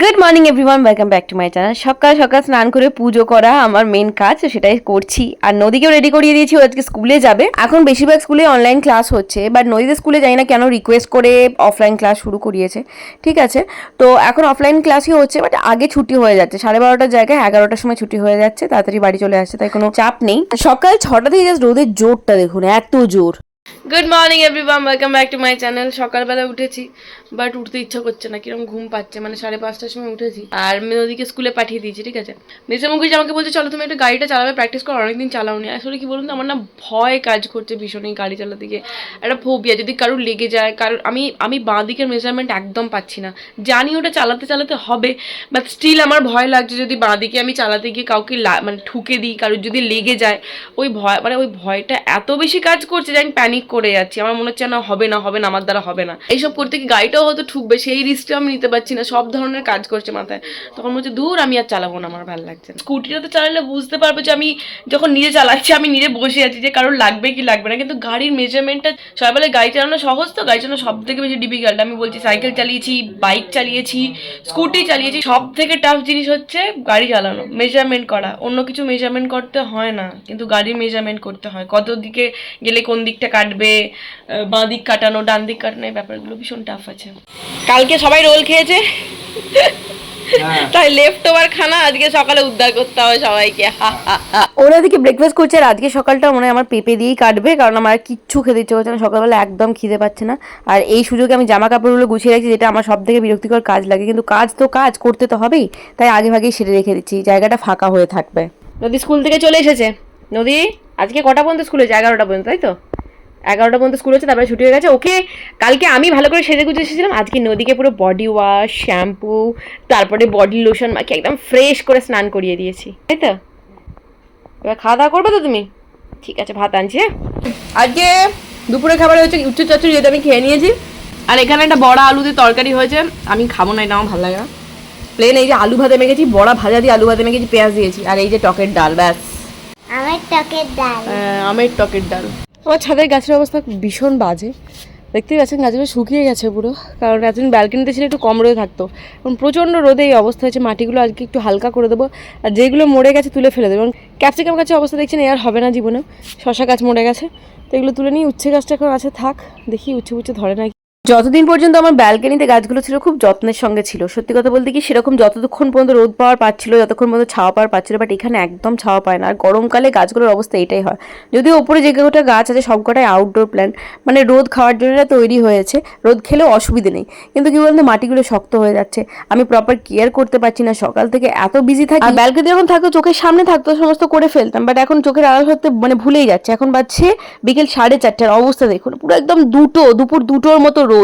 Good morning everyone welcome back to my channel সকাল সকাল স্নান করে পুজো করা আমার মেন কাজ সেটাই করছি। আর নদীকেও রেডি করিয়ে দিয়েছি, ও আজকে স্কুলে যাবে। এখন বেশিরভাগ স্কুলে অনলাইন ক্লাস হচ্ছে বাট নদীতে স্কুলে যাই না কেন রিকোয়েস্ট করে অফলাইন ক্লাস শুরু করিয়েছে। ঠিক আছে? তো এখন অফলাইন ক্লাসই হচ্ছে বাট আগে ছুটি হয়ে যাচ্ছে। সাড়ে বারোটার জায়গায় এগারোটার সময় ছুটি হয়ে যাচ্ছে, তাড়াতাড়ি বাড়ি চলে আসছে, তাই কোনো চাপ নেই। সকাল ছটা থেকে জাস্ট রোদের জোরটা দেখুন, এত জোর। Good morning everyone welcome back to my channel সকালবেলা উঠেছি বাট উঠতে ইচ্ছা করছে না। কীরকম ঘুম পাচ্ছে? মানে সাড়ে পাঁচটার সময় উঠেছি। আর নদীকে স্কুলে পাঠিয়ে দিয়েছি, ঠিক আছে? মেসে মুখে আমাকে বলছে, চলো তুমি একটু গাড়িটা চালাবে প্র্যাকটিস করো, অনেকদিন চালাওনি। আসলে কি বলুন তো, আমার না ভয় কাজ করছে ভীষণ এই গাড়ি চালাতে গিয়ে। একটা ফোবিয়া যদি কারোর লেগে যায়, কারোর আমি আমি বাঁ দিকের মেজারমেন্ট একদম পাচ্ছি না। জানি ওটা চালাতে চালাতে হবে বাট স্টিল আমার ভয় লাগছে যদি বাঁ দিকে আমি চালাতে গিয়ে কাউকে মানে ঠুকে দিই, কারোর যদি লেগে যায়। ওই ভয় মানে ওই ভয়টা এত বেশি কাজ করছে যে আমি প্যানিক করে যাচ্ছি। আমার মনে হচ্ছে না হবে না হবে না, আমার দ্বারা হবে না। এইসব করতে কি গাড়িটাও হয়তো ঠুকবে, সেই রিস্কটা আমি নিতে পারছি না, সব ধরনের কাজ করছে মাথায়। তখন হচ্ছে দূর, আমি আর চালাবো না, আমার ভালো লাগছে স্কুটিটা তো চালালে বুঝতে পারব যে আমি যখন নিজে চালাচ্ছি, আমি নিজে বসে আছি যে কারোর লাগবে কি লাগবে না। কিন্তু গাড়ির মেজারমেন্টটা সবাই বলে, গাড়ি চালানো সহজ তো, গাড়ি চালানো সব থেকে বেশি ডিফিকাল্ট আমি বলছি, সাইকেল চালিয়েছি বাইক চালিয়েছি স্কুটি চালিয়েছি সব থেকে টাফ জিনিস হচ্ছে গাড়ি চালানো মেজারমেন্ট করা। অন্য কিছু মেজারমেন্ট করতে হয় না, কিন্তু গাড়ির মেজারমেন্ট করতে হয়। কত দিকে গেলে কোন দিকটা কাটবে বাঁ দিক কাটানো ডান দিক কাটানো ব্যাপারগুলো ভীষণ টাফ আছে। কালকে সবাই রোল খেয়েছে? তাই লেফট ওভার খানা আজকে সকালে উদ্ধার করতে হবে সবাইকে। ওরা দিকে ব্রেকফাস্ট করছে আর আজকে সকালটা মনে হয় আমার পেঁপে দিয়েই কাটবে কারণ আমার কিচ্ছু খেতে ইচ্ছে করছে না। সকালবেলা একদম খিদে পাচ্ছে না। আর এই সুযোগে আমি জামা কাপড়গুলো গুছিয়ে রাখছি যেটা আমার সব থেকে বিরক্তিকর কাজ লাগে। কিন্তু কাজ তো কাজ করতে তো হবেই। তাই আগে ভাগেই সেরে রেখে দিচ্ছি জায়গাটা ফাঁকা হয়ে থাকবে। নদী স্কুল থেকে চলে এসেছে। নদী আজকে কটা পর্যন্ত স্কুলে? এগারোটা পর্যন্ত তাই তো? এগারোটা পর্যন্ত স্কুল হচ্ছে তারপরে ছুটি হয়ে গেছে। ওকে কালকে আমি ভালো করে সেজে গুজে এসেছিলাম। আজকে নদীকে পুরো বডি ওয়াশ শ্যাম্পু তারপরে বডি লোশন মাখি একদম ফ্রেশ করে স্নান করিয়ে দিয়েছি। তাই তো? এবার খাওয়া দাওয়া করবে তো তুমি? ঠিক আছে ভাত আনছি হ্যাঁ? আজকে দুপুরে খাবার হচ্ছে উচ্চ চচ্চড়ি যেটা আমি খেয়ে নিয়েছি। আর এখানে একটা বড়া আলু দিয়ে তরকারি হয়েছে। আমি খাব না এটা আমার ভালো লাগে না। প্লেন এই যে আলু ভাতে মেখেছি বড়া ভাজা দিয়ে আলু ভাতে মেখেছি পেঁয়াজ দিয়েছি। আর এই যে টকের ডাল ব্যাস। আমার টকের ডাল। আহ, আমের টকের ডাল। আমার ছাদের গাছের অবস্থা ভীষণ বাজে। দেখতেই পাচ্ছেন গাছগুলো শুকিয়ে গেছে পুরো। কারণ এতদিন ব্যালকনিতে ছিল, একটু কম রোদে থাকতো। এবং প্রচণ্ড রোদে এই অবস্থা হয়েছে। মাটিগুলো আজকে একটু হালকা করে দেবো। আর যেগুলো মরে গেছে তুলে ফেলে দেবো। এবং ক্যাপসিকাম গাছের অবস্থা দেখছেন, এ আর হবে না জীবনে। শশা গাছ মরে গেছে। তো এগুলো তুলে নিয়ে উচ্ছে গাছটা এখন আছে, থাক। দেখি উচ্ছে উচ্ছে ধরে না যতদিন পর্যন্ত আমার ব্যালকনিতে গাছগুলো ছিল, খুব যত্নের সঙ্গে ছিল। সত্যি কথা বলতে কি, সেরকম যতক্ষণ পর্যন্ত রোদ পাওয়ার পাচ্ছিল, যতক্ষণ পর্যন্ত ছাওয়া পাওয়ার পাচ্ছিল বাট এখানে একদম ছাওয়া পায় না। আর গরমকালে গাছগুলোর অবস্থা এটাই হয়। যদিও ওপরে যে কটা গাছ আছে সবকটাই আউটডোর প্ল্যান্ট মানে রোদ খাওয়ার জন্য তৈরি হয়েছে। রোদ খেলেও অসুবিধে নেই। কিন্তু কি বলতো, মাটিগুলো শক্ত হয়ে যাচ্ছে। আমি প্রপার কেয়ার করতে পারছি না। সকাল থেকে এত বিজি থাকি। ব্যালকনি যখন থাকতো, চোখের সামনে থাকতো, সমস্ত করে ফেলতাম। বাট এখন চোখের আড়াল হতে মানে ভুলেই যাচ্ছে। এখন বাজছে বিকেল সাড়ে চারটার অবস্থা দেখুন। পুরো একদম দুটো, দুপুর দুটোর মতো রোদ।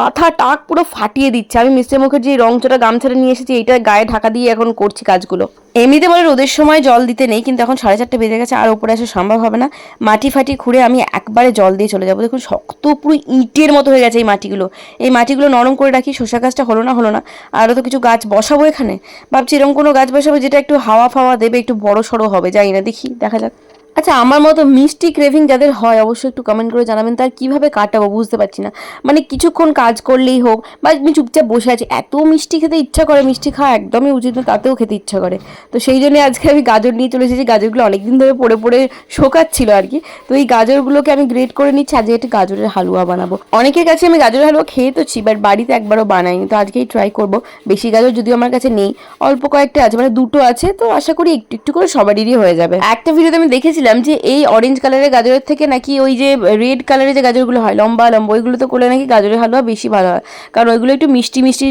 মাথা টাক পুরো ফাটিয়ে দিচ্ছে। আমি মিস্টার মুখের যে রংচটা গামছাটা নিয়ে এসেছি এইটা গায়ে ঢাকা দিয়ে এখন করছি কাজগুলো। এমনিতে বলে রোদের সময় জল দিতে নেই, কিন্তু এখন সাড়ে চারটে বেজে গেছে, আর ওপরে আসা সম্ভব হবে না। মাটি ফাটি খুঁড়ে আমি একবারে জল দিয়ে চলে যাব। দেখুন, শক্ত পুরো ইটের মতো হয়ে গেছে এই মাটিগুলো। এই মাটিগুলো নরম করে রাখি, শসা গাছটা হলো না হলো না। আরও তো কিছু গাছ বসাবো এখানে? ভাবছি এরকম কোনো গাছ বসাবো যেটা একটু হাওয়া ফাওয়া দেবে, একটু বড় সড়ো হবে, যাই না, দেখি, দেখা যাক। আচ্ছা আমার মতো মিষ্টি ক্রেভিং যাদের হয়, অবশ্যই একটু কমেন্ট করে জানাবেন তার কীভাবে কাটাবো, বুঝতে পারছি না। মানে কিছুক্ষণ কাজ করলেই হোক, বা আমি চুপচাপ বসে আছি, এত মিষ্টি খেতে ইচ্ছা করে, মিষ্টি খাওয়া একদমই উচিত না তাতেও খেতে ইচ্ছা করে। তো সেই জন্য আজকে আমি গাজর নিয়ে চলে এসেছি, গাজরগুলো অনেকদিন ধরে পড়ে পড়ে শোকাচ্ছিল আর কি। তো এই গাজরগুলোকে আমি গ্রেট করে নিচ্ছি, আজকে একটু গাজরের হালুয়া বানাবো। অনেকের কাছে আমি গাজরের হালুয়া খেয়ে তো ছি বাট বাড়িতে একবারও বানাইনি, তো আজকেই ট্রাই করব। বেশি গাজর যদিও আমার কাছে নেই, অল্প কয়েকটা আছে মানে দুটো আছে, তো আশা করি একটু একটু করে সবারই হয়ে যাবে। একটা ভিডিওতে আমি দেখেছিলাম যে এই অরেঞ্জ কালারের গাজরের থেকে নাকি ওই যে রেড কালারের যে গাজরগুলো হয়, লম্বা লম্বা, ওইগুলো তো করলে নাকি গাজরের হালুয়া বেশি ভালো হয়। কারণ ওইগুলো একটু মিষ্টি মিষ্টি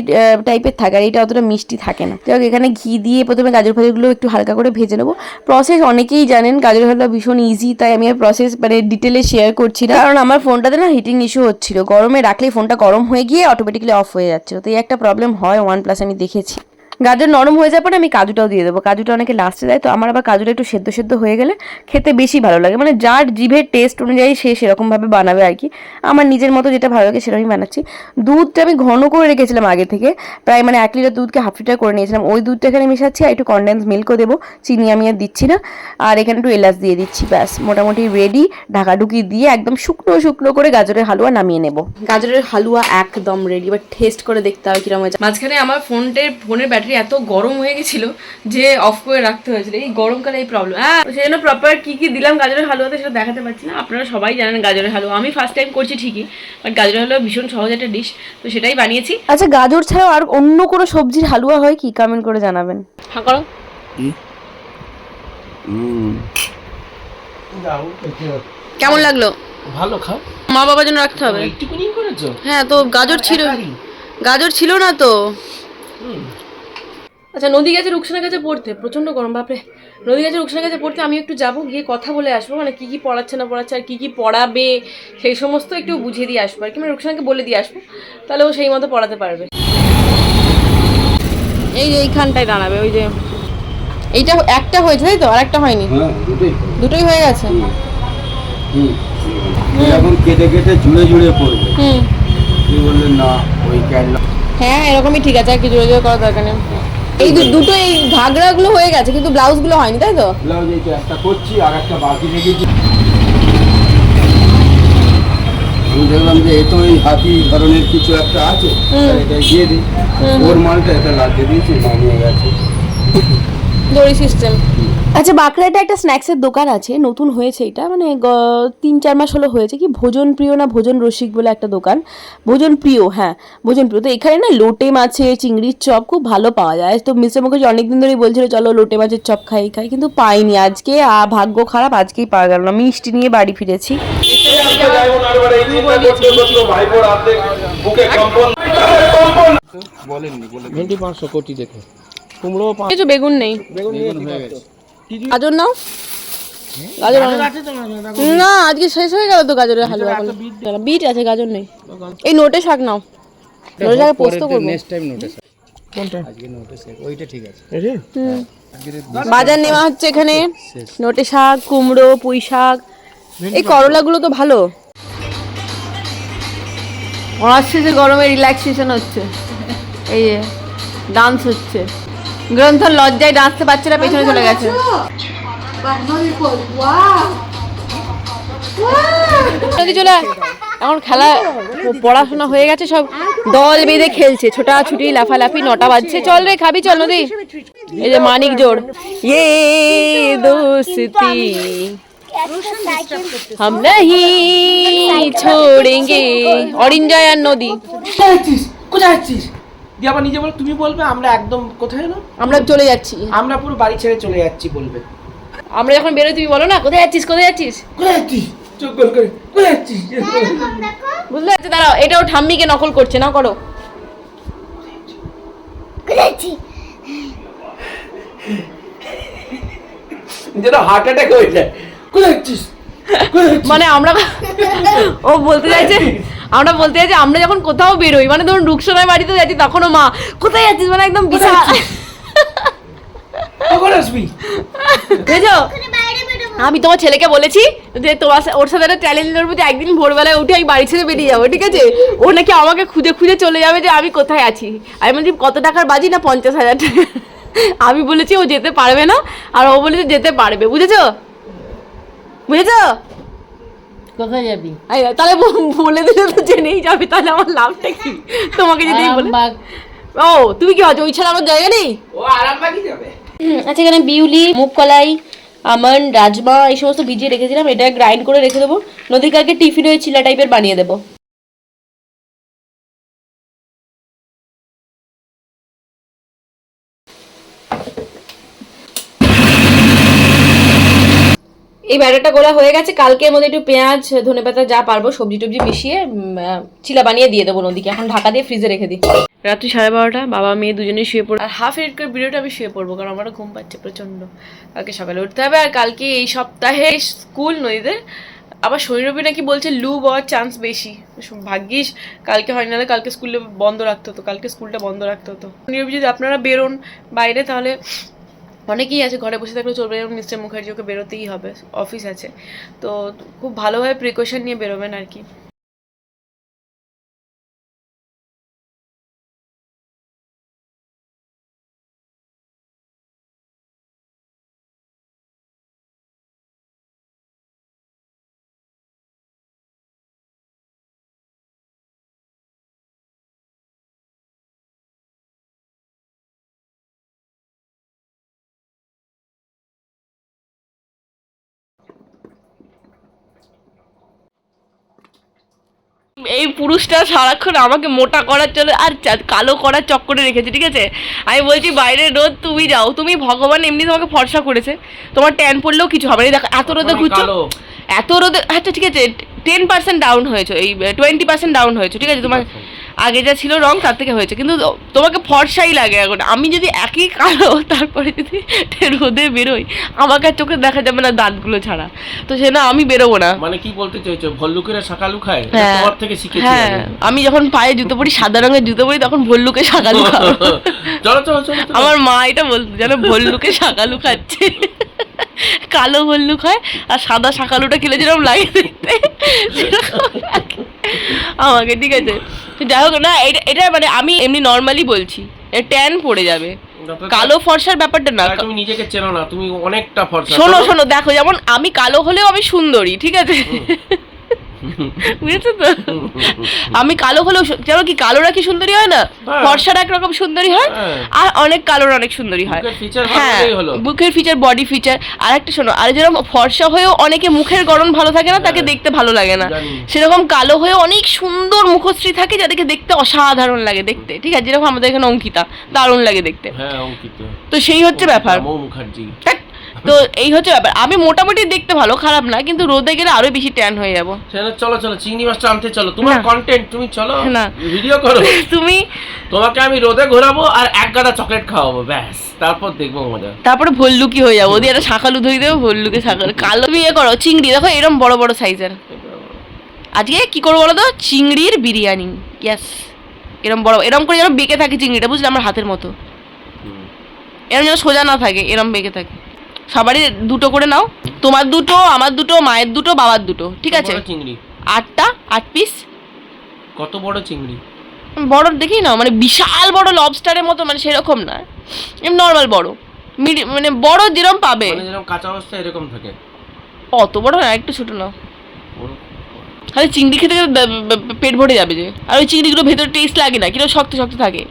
টাইপের থাকে আর এটা অতটা মিষ্টি থাকে না। যাই এখানে ঘি দিয়ে প্রথমে গাজর ফাজরগুলো একটু হালকা করে ভেজে নেব। প্রসেস অনেকেই জানেন গাজর হালুয়া ভীষণ ইজি তাই আমি আর প্রসেস মানে ডিটেলে শেয়ার করছি না। কারণ আমার ফোনটাতে না হিটিং ইস্যু হচ্ছিল। গরমে রাখলেই ফোনটা গরম হয়ে গিয়ে অটোমেটিক্যালি অফ হয়ে যাচ্ছে তো এই একটা প্রবলেম হয় ওয়ান প্লাস আমি দেখেছি। গাজর নরম হয়ে যাওয়ার পরে আমি কাজুটাও দিয়ে দেবো। কাজুটা অনেকে লাস্টে দেয়, তো আমার আবার কাজুটা একটু সেদ্ধ সেদ্ধ হয়ে গেলে খেতে বেশি ভালো লাগে। মানে যার জিভের টেস্ট অনুযায়ী সে সেরকমভাবে বানাবে আর কি। আমার নিজের মতো যেটা ভালো লাগে সেরকমই বানাচ্ছি। দুধটা আমি ঘন করে রেখেছিলাম আগে থেকে। প্রায় মানে এক লিটার দুধকে হাফ লিটার করে নিয়েছিলাম। ওই দুধটা এখানে মেশাচ্ছি আর একটু কনডেন্স মিল্কও দেবো। চিনি আমি আর দিচ্ছি না। আর এখানে একটু এলাচ দিয়ে দিচ্ছি, ব্যাস। মোটামুটি রেডি ঢাকাঢুকি দিয়ে একদম শুকনো শুকনো করে গাজরের হালুয়া নামিয়ে নেব। গাজরের হালুয়া একদম রেডি এবার টেস্ট করে দেখতে হবে কীরকম হয়েছে। মাঝখানে আমার ফোনটার ফোনের ব্যাটারি এত গরম হয়ে গেছিল যে অফ করে রাখতে হয়েছিল। এই গরমকালে এই প্রবলেম হ্যাঁ সেই জন্য প্রপার কী কী দিলাম গাজরের হালুয়াতে সেটা দেখাতে পারছি না। আপনারা সবাই জানেন গাজরের হালুয়া। আমি ফার্স্ট টাইম করছি ঠিকই বাট গাজরের হালুয়া ভীষণ সহজ একটা ডিশ তো সেটাই বানিয়েছি। আচ্ছা গাজর ছাড়াও আর অন্য কোনো সবজির হালুয়া হয় কি? কমেন্ট করে জানাবেন। হ্যাঁ করো। কেমন লাগল? ভালো খাও। মা বাবার জন্য রাখতে হবে। একটুকুনি করেছ? হ্যাঁ তো গাজর ছিল। গাজর ছিল না তো। আচ্ছা নদী গেছে রুকসানের কাছে পড়তে প্রচণ্ড গরম বাপরে। নদী গেছে রুকসানের কাছে পড়তে আমি একটু যাব গিয়ে কথা বলে আসব মানে কী কী পড়াচ্ছে না পড়াচ্ছে আর কী কী পড়াবে সেই সমস্ত একটু বুঝিয়ে দিয়ে আসব আর কি মানে রুকসানকে বলে দিয়ে আসব তাহলে ও সেই মতো পড়াতে পারবে। এই যে এইখানটায় দাঁড়াবে ওই যে এইটা একটা হয়েছে তাই তো? আর একটা হয়নি? হ্যাঁ দুটোই দুটোই হয়ে গেছে? কেটে কেটে জুড়ে জুড়ে পড়বে। হুম। বললেন না ওই হ্যাঁ এরকমই ঠিক আছে আর কি জোরে জোরে করার দরকার নেই। এই দু- দুটো এই ঘাগরাগুলো হয়ে গেছে কিন্তু ব্লাউজগুলো হয়নি তাই তো? ব্লাউজ এই একটা করছি আর একটা বাকি রেখেছি আমি দেখলাম যে এ তো এই হাতি ধরনের কিছু একটা আছে এটা দিয়ে দিই। ওর মালটা এটা লাগিয়ে দিয়েছি নামিয়ে গেছে। দড়ি সিস্টেম। আচ্ছা বাঁকড়াটা একটা স্ন্যাক্সের দোকান আছে নতুন হয়েছে এটা মানে গ- তিন চার মাস হলো হয়েছে কি ভোজন প্রিয় না ভোজন রসিক বলে একটা দোকান। ভোজন প্রিয় হ্যাঁ ভোজন প্রিয়। তো এখানে না লোটে মাছে চিংড়ির চপ খুব ভালো পাওয়া যায়। তো মিস্টার মুখার্জি অনেকদিন ধরেই বলছিল চলো লোটে মাছের চপ খাই খাই। কিন্তু পাইনি আজকে ভাগ্য খারাপ আজকেই পাওয়া গেল না। মিষ্টি নিয়ে বাড়ি ফিরেছি। ভেন্ডি পাঁচশো কোটি দেখে। কুমড়ো পাঁচ কিছু বেগুন নেই। বেগুন গাজর নাও। গাজর না আজকে শেষ হয়ে গেল তো গাজরের হালুয়া বিট আছে গাজর নেই। এই নোটে শাক নাও। নোটে শাকে পোস্ত করব। নেক্সট টাইম নোটিস কোনটা? আজকে নোটিস ওইটা ঠিক আছে। এই যে? বাজার নেওয়া হচ্ছে এখানে। নোটে শাক কুমড়ো পুঁই শাক। এই করলাগুলো তো ভালো। অনার্স শেষে গরমে রিল্যাক্সেশন হচ্ছে। এই যে ডান্স হচ্ছে। গ্রন্থ লজ্জায় ডান্সতে পারছে না পেছনে চলে গেছে নদী চলে আয়। এখন খেলা পড়াশোনা হয়ে গেছে সব দল বেঁধে খেলছে ছোটাছুটি লাফালাফি নটা বাজছে চল রে খাবি চল নদী এই যে মানিক জোর ये दोस्ती हम नहीं छोड़ेंगे অরিঞ্জয় আর নদী কোথায় যাচ্ছিস কোথায় যাচ্ছিস দিয়ে আবার নিজে বল তুমি বলবে আমরা একদম কোথায় না? আমরা চলে যাচ্ছি। আমরা পুরো বাড়ি ছেড়ে চলে যাচ্ছি বলবে। আমরা যখন বেরোই তুমি বলো না কোথায় যাচ্ছিস কোথায় যাচ্ছিস? কোথায় যাচ্ছিস? চোখ গোল করে কোথায় যাচ্ছিস? বুঝলে আচ্ছা দাঁড়াও এটাও ঠাম্মিকে নকল করছে না করো। যেন হার্ট অ্যাটাক হয়ে যায়। কোথায় কোথায় যাচ্ছিস? মানে আমরা ও বলতে চাইছে আমরা বলতে চাইছি আমরা যখন কোথাও বেরোই মানে ধরুন রুকসানার বাড়িতে যাচ্ছি তখনও মা কোথায় যাচ্ছিস? মানে একদম বিশাল। আমি তোমার ছেলেকে বলেছি যে তোমার ওর সাথে একটা চ্যালেঞ্জ করব যে একদিন ভোরবেলায় উঠে আমি বাড়ি ছেড়ে বেরিয়ে যাব ঠিক আছে? ও নাকি আমাকে খুঁজে খুঁজে চলে যাবে যে আমি কোথায় আছি। আমি বলছি কত টাকার বাজি না পঞ্চাশ হাজার টাকা? আমি বলেছি ও যেতে পারবে না। আর ও বলেছে যেতে পারবে। বুঝেছ? বুঝেছ? কোথায় যাবি? তাহলে বলে দিলে তো জেনেই যাবে তাহলে আমার লাভটা কি? তোমাকে যদি বলে। ও তুমি কি ভাবছ ওই ছাড়া আমার জায়গা নেই? ও আরামবাগই যাবে। আচ্ছা এখানে বিউলি মুগ কলাই আমন্ড রাজমা এই সমস্ত ভিজিয়ে রেখেছিলাম। এটা গ্রাইন্ড করে রেখে দেবো। নদীর কালকে টিফিন হয়ে চিলা টাইপের বানিয়ে দেবো। এই ব্যাটারটা গোলা হয়ে গেছে। কালকের মধ্যে একটু পেঁয়াজ ধনেপাতা যা পারব সবজি টবজি মিশিয়ে চিলা বানিয়ে দিয়ে দেবো নদীকে এখন ঢাকা দিয়ে ফ্রিজে রেখে দিই। রাত্রি সাড়ে বারোটা বাবা মেয়ে দুজনে শুয়ে পড়ব আর হাফ এডিট করে ভিডিওটা আমি শুয়ে পড়ব কারণ আমারও ঘুম পাচ্ছে প্রচণ্ড। কালকে সকালে উঠতে হবে আর কালকে এই সপ্তাহে স্কুল নদীদের আবার শনিরবি নাকি বলছে লু পাওয়ার চান্স বেশি। ভাগ্যিস কালকে হয় না কালকে স্কুলে বন্ধ রাখতে হতো কালকে স্কুলটা বন্ধ রাখতে হতো। শনিরবি যদি আপনারা বেরোন বাইরে তাহলে অনেকেই আছে, ঘরে বসে থাকলে চলবে যেমন মিস্টার মুখার্জি ওকে বেরোতেই হবে, অফিস আছে। তো খুব ভালোভাবে প্রিকশন নিয়ে বেরোবেন আর কি। এই পুরুষটা সারাক্ষণ আমাকে মোটা করার জন্য আর কালো করার চক্করে রেখেছে ঠিক আছে? আমি বলছি বাইরে রোদ তুমি যাও। তুমি ভগবান এমনি তোমাকে ফর্সা করেছে। তোমার ট্যান পড়লেও কিছু হবে না। দেখো এত রোদে আমি ঘুরছো? এত রোদে আচ্ছা ঠিক আছে টেন পার্সেন্ট ডাউন হয়েছে। এই টোয়েন্টি পার্সেন্ট ডাউন হয়েছে ঠিক আছে? তোমার আগে যা ছিল রং তার থেকে হয়েছে। কিন্তু তোমাকে ফর্সাই লাগে এখন। আমি যদি একই কালো তারপরে যদি রোদে বেরোই আমাকে আর চোখে দেখা যাবে না দাঁতগুলো ছাড়া। তো সে না আমি বেরোবো না। মানে কি বলতে চাইছো? ভল্লুকেরা সকালু খায় হ্যাঁ। তোমার থেকে শিখেছি হ্যাঁ। আমি। যখন পায়ে জুতো পরি সাদা রঙের জুতো পরি তখন ভল্লুকে শাকালু খাও চলো চলো চলো। আমার মা এটা বলতো যেন ভল্লুকে শাকালু খাচ্ছে কালো ভল্লুক হয় আর সাদা শাকালুটা খেলে যেরকম লাগে দেখতে সেরকম। আমাকে ঠিক আছে। যাই হোক না এটা এটা মানে আমি এমনি নর্মালি বলছি ট্যান পড়ে যাবে। কালো ফর্সার ব্যাপারটা না তুমি নিজেকে চেনো না তুমি অনেকটা ফর্সা। শোনো শোনো দেখো যেমন আমি কালো হলেও আমি সুন্দরী ঠিক আছে? বুঝেছ তো? আমি কালো হলেও যেমন কি কালোরা কি সুন্দরী হয় না? হ্যাঁ। ফর্সার একরকম সুন্দরী হয় হ্যাঁ। আর অনেক কালোর অনেক সুন্দরী হয়। হ্যাঁ বুকের ফিচার বডি ফিচার আর একটা শোনো আর যেরকম ফর্সা হয়েও অনেকে মুখের গড়ন ভালো থাকে না তাকে হ্যাঁ। দেখতে ভালো লাগে না। সেরকম কালো হয়ে অনেক সুন্দর মুখশ্রী থাকে যাদেরকে দেখতে অসাধারণ লাগে দেখতে। ঠিক আছে যেরকম আমাদের এখানে অঙ্কিতা দারুণ লাগে দেখতে। তো সেই হচ্ছে ব্যাপার। মুখার্জি তো এই হচ্ছে ব্যাপার। আমি মোটামুটি দেখতে ভালো খারাপ না কিন্তু রোদে গেলে আরও বেশি ট্যান হয়ে যাব। সেখানে চলো চলো চিংড়ি মাছটা আনতে চলো। তোমার কন্টেন্ট তুমি চলো না। ভিডিও করো। তুমি তোমাকে আমি রোদে ঘোরাবো আর এক গাদা চকলেট খাওয়াবো ব্যাস। তারপর দেখব মজা। তারপরে ভল্লুকি হয়ে যাব। ওদের একটা শাঁখালু ধরে দেবো ভল্লুকে শাঁখালু কালো ইয়ে করো চিংড়ি। দেখো এরম বড় বড় সাইজের আজকে কি করব বলো তো? চিংড়ির বিরিয়ানি। ইয়াস এরম বড় এরম করে যেন বেঁকে থাকে চিংড়িটা বুঝলে? আমার হাতের মতো। এরম যেন সোজা না থাকে এরম বেঁকে থাকে। সবারই দুটো করে নাও। তোমার দুটো আমার দুটো মায়ের দুটো বাবার দুটো ঠিক আছে? চিংড়ি? আটটা আট পিস কত বড় চিংড়ি? বড় দেখি না মানে বিশাল বড় লবস্টারের মতো মানে সেরকম না। এমনি নর্মাল বড়। মানে বড় যেরকম পাবে। মানে কাঁচা অবস্থা এরকম থাকে। অত বড় না একটু ছোট না খালি চিংড়ি খেতে পেট ভরে যাবে যে। আর ওই চিংড়িগুলো ভেতরে টেস্ট লাগে না কীরকম শক্ত শক্ত থাকে।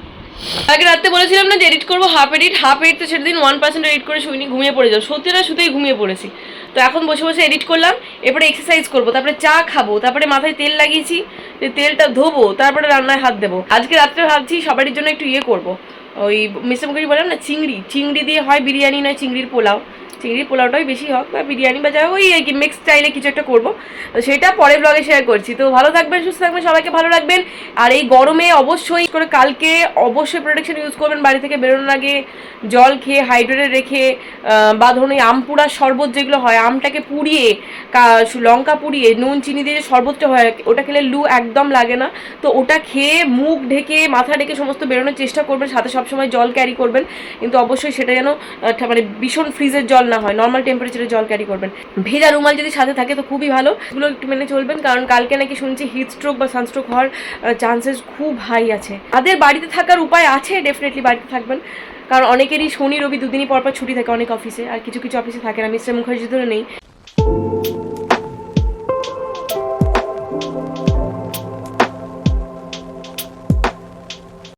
আগে রাতে বলেছিলাম না যে এডিট করব হাফ এডিট হাফ এডিট তো সেদিন ওয়ান পার্সেন্ট এডিট করে শুইনি, ঘুমিয়ে পড়ে যাও। সত্যি না শুধুই ঘুমিয়ে পড়েছি। তো এখন বসে বসে এডিট করলাম, এরপরে এক্সারসাইজ করব, তারপরে চা খাব, তারপরে মাথায় তেল লাগিয়েছি, যে তেলটা ধোবো, তারপরে রান্নায় হাত দেবো। আজকে রাত্রে ভাবছি সবারই জন্য একটু ইয়ে করব। ওই মিস্টার মুখার্জি বললাম না, চিংড়ি। চিংড়ি দিয়ে হয় বিরিয়ানি, নয় চিংড়ির পোলাও। চিংড়ির পোলাওটাই বেশি হোক বা বিরিয়ানি বা হোক, ওই আর কি মিক্স স্টাইলে কিছু একটা করব। সেটা পরের ব্লগে শেয়ার করছি। তো ভালো থাকবেন সুস্থ থাকবেন সবাইকে ভালো রাখবেন। আর এই গরমে অবশ্যই করে কালকে অবশ্যই প্রোটেকশন ইউজ করবেন বাড়ি থেকে বেরোনোর আগে। জল খেয়ে হাইড্রেটেড রেখে বা ধরুন এই আম পুড়ার শরবত যেগুলো হয় আমটাকে পুড়িয়ে লঙ্কা পুড়িয়ে নুন চিনি দিয়ে যে শরবতটা হয় ওটা খেলে লু একদম লাগে না। তো ওটা খেয়ে মুখ ঢেকে মাথা ঢেকে সমস্ত বেরোনোর চেষ্টা করবেন সাথে সবসময় জল ক্যারি করবেন। কিন্তু অবশ্যই সেটা যেন মানে ভীষণ ফ্রিজের জল না হয় নর্মাল টেম্পারেচারে জল ক্যারি করবেন। ভেজা রুমাল যদি সাথে থাকে তো খুবই ভালো। এগুলো একটু মেনে চলবেন, কারণ কালকে নাকি শুনছি হিট স্ট্রোক বা সানস্ট্রোক হওয়ার চান্সেস খুব হাই আছে। তাদের বাড়িতে থাকার উপায় আছে ডেফিনেটলি বাড়িতে থাকবেন। কারণ অনেকেরই শনি, রবি দুদিনই পরপর পর ছুটি থাকে অনেক অফিসে আর কিছু কিছু অফিসে থাকে না। মিস্টার মুখার্জি ধরে নেই।